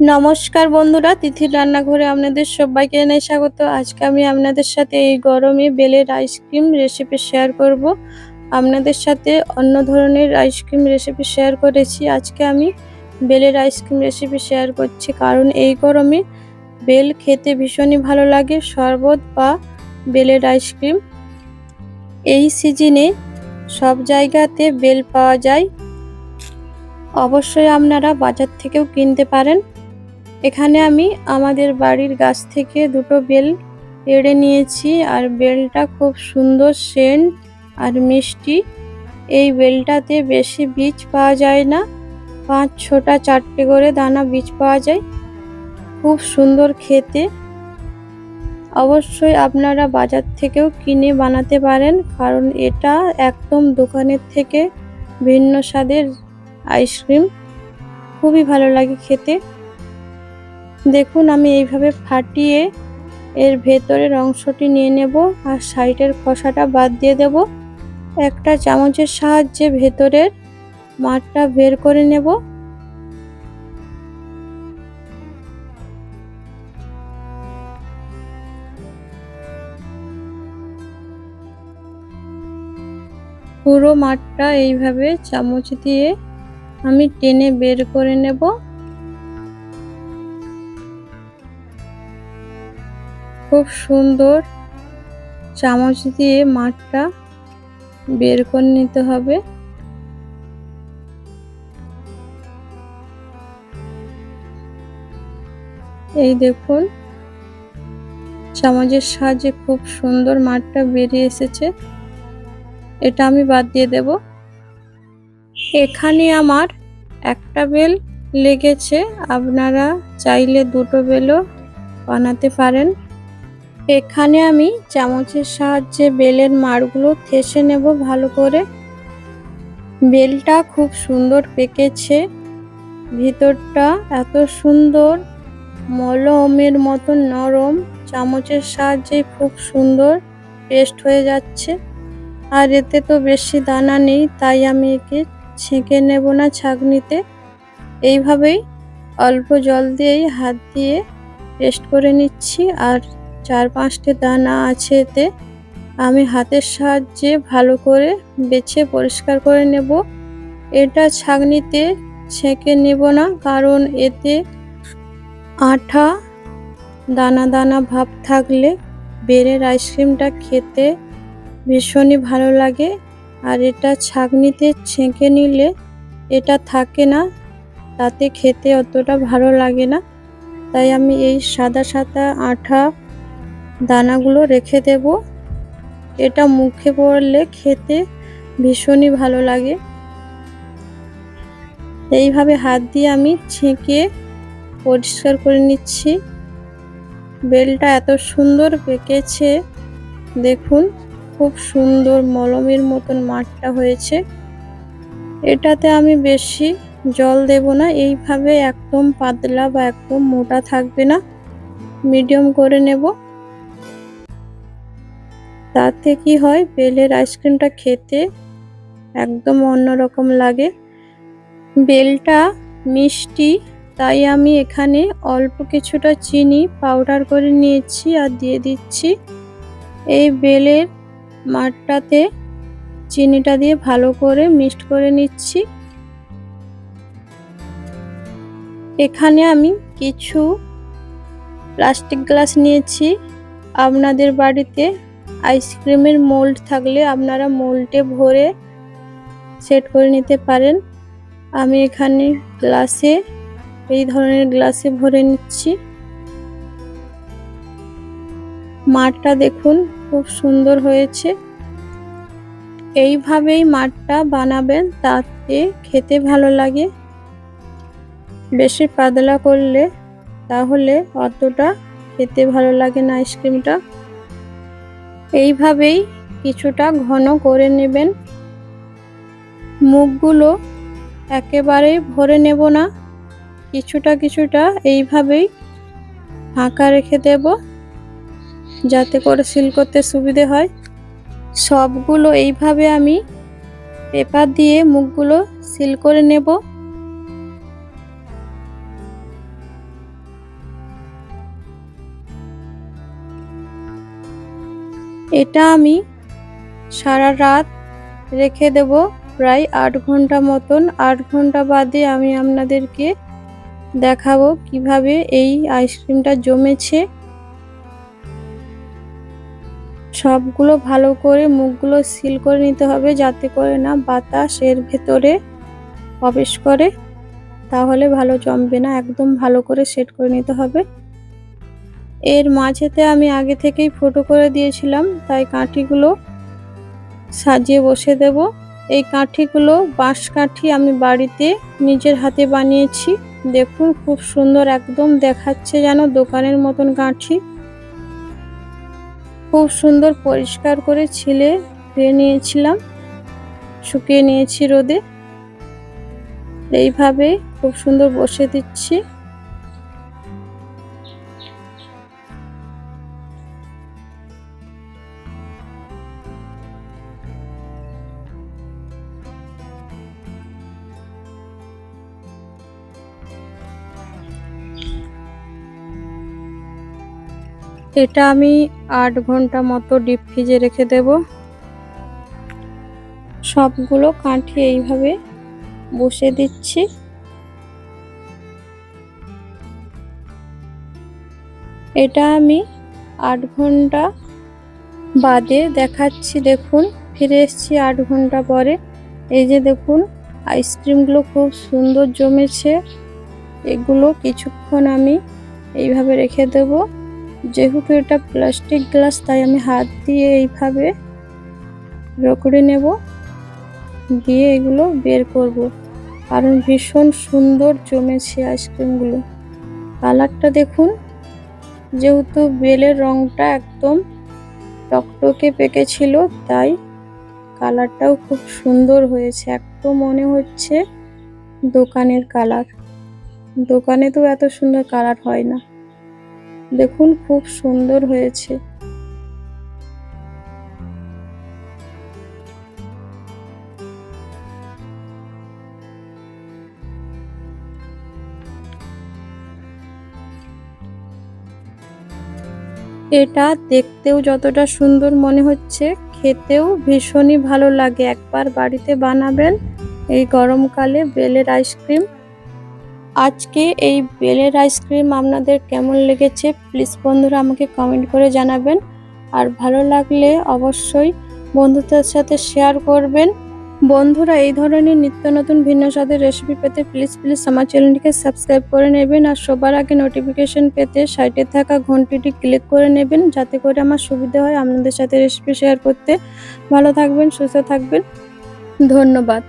নমস্কার বন্ধুরা, তিথির রান্নাঘরে আপনাদের সবাইকে জানাই স্বাগত। আজকে আমি আপনাদের সাথে এই গরমে বেলের আইসক্রিম রেসিপি শেয়ার করব। আপনাদের সাথে অন্য ধরনের আইসক্রিম রেসিপি শেয়ার করেছি। আজকে আমি বেলের আইসক্রিম রেসিপি শেয়ার করছি কারণ এই গরমে বেল খেতে ভীষণই ভালো লাগে, শরবত বা বেলের আইসক্রিম এই সিজনে সব জায়গাতে বেল পাওয়া যায়। অবশ্যই আপনারা বাজার থেকেও কিনতে পারেন। এখানে আমি আমাদের বাড়ির গাছ থেকে দুটো বেল এড়ে নিয়েছি, আর বেলটা খুব সুন্দর সেন্ট আর মিষ্টি। এই বেলটাতে বেশি বীজ পাওয়া যায় না, পাঁচ ছটা চারটে করে দানা বীজ পাওয়া যায়, খুব সুন্দর খেতে। অবশ্যই আপনারা বাজার থেকেও কিনে বানাতে পারেন, কারণ এটা একদম দোকানের থেকে ভিন্ন স্বাদের আইসক্রিম। খুবই ভালো লাগে খেতে। দেখুন, আমি এইভাবে ফাটিয়ে এর ভেতরের অংশটি নিয়ে নেব আর সাইডের খোসাটা বাদ দিয়ে দেব। একটা চামচের সাহায্যে ভেতরের মাঠটা বের করে নেব। পুরো মাঠটা এইভাবে চামচ দিয়ে আমি টেনে বের করে নেব। খুব সুন্দর চামচ দিয়ে মাঠটা বের করে নিতে হবে। এই দেখুন, চামচের সাহায্যে খুব সুন্দর মাঠটা বেরিয়ে এসেছে। এটা আমি বাদ দিয়ে দেব। এখানে আমার একটা বেল লেগেছে। আপনারা চাইলে দুটো বেলও বানাতে পারেন। এখানে আমি চামচের সাহায্যে বেলের মাড়গুলো থেসে নেব ভালো করে। বেলটা খুব সুন্দর পেকেছে। ভিতরটা এত সুন্দর, মলমের মতো নরম, চামচের সাহায্যে খুব সুন্দর পেস্ট হয়ে যাচ্ছে। আর এতে তো বেশি দানা নেই, তাই আমি একে ছেঁকে নেব না ছাঁকনিতে। এইভাবেই অল্প জল দিয়েই হাত দিয়ে পেস্ট করে নিচ্ছি। আর চার পাঁচটি দানা আছে এতে। আমি হাতের সাহায্যে ভালো করে বেছে পরিষ্কার করে নেব। এটা ছাগনিতে ছেঁকে নেব না, কারণ এতে আঠা, দানা দানা ভাব থাকলে বেরের আইসক্রিমটা খেতে ভীষণই ভালো লাগে। আর এটা ছাগনিতে ছেঁকে নিলে এটা থাকে না, তাতে খেতে অতটা ভালো লাগে না। তাই আমি এই সাদা সাদা আঠা দানাগুলো রেখে দেব। এটা মুখে পড়লে খেতে ভীষণই ভালো লাগে। এইভাবে হাত দিয়ে আমি ছেঁকে পরিষ্কার করে নিচ্ছি। বেলটা এত সুন্দর পেকেছে, দেখুন, খুব সুন্দর মলমের মতন মাঠটা হয়েছে। এটাতে আমি বেশি জল দেব না, এইভাবে একদম পাতলা বা একদম মোটা থাকবে না। মিডিয়াম করে নেব। তাতে কি হয়? বেলের আইসক্রিমটা খেতে একদম অন্যরকম লাগে। বেলটা মিষ্টি, তাই আমি এখানে অল্প কিছুটা চিনি পাউডার করে নিয়েছি আর দিয়ে দিচ্ছি। এই বেলের মাঠটাতে চিনিটা দিয়ে ভালো করে মিক্সড করে নিচ্ছি। এখানে আমি কিছু প্লাস্টিক গ্লাস নিয়েছি। আপনাদের বাড়িতে আইসক্রিমের মোল্ড থাকলে আপনারা মোল্ডে ভরে সেট করে নিতে পারেন। আমি এখানে গ্লাসে, এই ধরনের গ্লাসে ভরে নিচ্ছি। মাঠটা দেখুন, খুব সুন্দর হয়েছে। এইভাবেই মাঠটা বানাবেন, তাতে খেতে ভালো লাগে। বেশি পাতলা করলে তাহলে অতটা খেতে ভালো লাগে না আইসক্রিমটা। এইভাবেই কিছুটা ঘন করে নেবেন। মুখগুলো একেবারে ভরে নেব না। কিছুটা কিছুটা এইভাবেই ফাঁকা রেখে দেব যাতে করে সিল করতে সুবিধে হয়। সবগুলো এইভাবে আমি পেপার দিয়ে মুখগুলো সিল করে নেব। এটা আমি সারা রাত রেখে দেব প্রায় আট ঘণ্টা মতন। আট ঘণ্টা বাদে আমি আপনাদেরকে দেখাবো কীভাবে এই আইসক্রিমটা জমেছে। সবগুলো ভালো করে মুখগুলো সিল করে নিতে হবে যাতে করে না বাতাস এর ভেতরে প্রবেশ করে। তাহলে ভালো জমবে না, একদম ভালো করে সেট করে নিতে হবে। এর মাঝেতে আমি আগে থেকেই ফটো করে দিয়েছিলাম, তাই কাঠিগুলো সাজিয়ে বসে দেব। এই কাঠিগুলো বাঁশ কাঠি আমি বাড়িতে নিজের হাতে বানিয়েছি। দেখুন, খুব সুন্দর একদম দেখাচ্ছে যেন দোকানের মতন কাঠি। খুব সুন্দর পরিষ্কার করে ছিলে ধুয়ে নিয়েছিলাম, শুকিয়ে নিয়েছি রোদে। এইভাবে খুব সুন্দর বসে দিচ্ছি। এটা আমি আট ঘণ্টা মতো ডিপ ফ্রিজে রেখে দেব। সবগুলো কাঠি এইভাবে বসে দিচ্ছি। এটা আমি আট ঘণ্টা বাদে দেখাচ্ছি, দেখুন, ফিরে এসেছি আট ঘণ্টা পরে। এই যে দেখুন আইসক্রিমগুলো খুব সুন্দর জমেছে। এগুলো কিছুক্ষণ আমি এইভাবে রেখে দেব। যেহেতু এটা প্লাস্টিক গ্লাস তাই আমি হাত দিয়ে এইভাবে রকড়ে নেব। দিয়ে এগুলো বের করব। কারণ ভীষণ সুন্দর জমেছে আইসক্রিমগুলো কালারটা দেখুন, যেহেতু বেলের রংটা একদম টকটকে পেকেছিল, তাই কালারটাও খুব সুন্দর হয়েছে। একদম মনে হচ্ছে দোকানের কালার। দোকানে তো এত সুন্দর কালার হয় না। দেখুন খুব সুন্দর হয়েছে। এটা দেখতেও যতটা সুন্দর মনে হচ্ছে, খেতেও ভীষণই ভালো লাগে। একবার বাড়িতে বানাবেন, এই গরমকালে বেলের আইসক্রিম আজকে এই বেলের আইসক্রিম আপনাদের কেমন লেগেছে? প্লিজ বন্ধুরা আমাকে কমেন্ট করে জানাবেন। আর ভালো লাগলে অবশ্যই বন্ধুদের সাথে শেয়ার করবেন। বন্ধুরা, এই ধরনের নিত্য নতুন ভিন্ন স্বাদের রেসিপি পেতে প্লিজ প্লিজ আমার চ্যানেলটিকে সাবস্ক্রাইব করে নেবেন। আর সবার আগে নোটিফিকেশন পেতে সাইডে থাকা ঘন্টিটি ক্লিক করে নেবেন। যাতে করে আমার সুবিধা হয় আপনাদের সাথে রেসিপি শেয়ার করতে। ভালো থাকবেন, সুস্থ থাকবেন। ধন্যবাদ।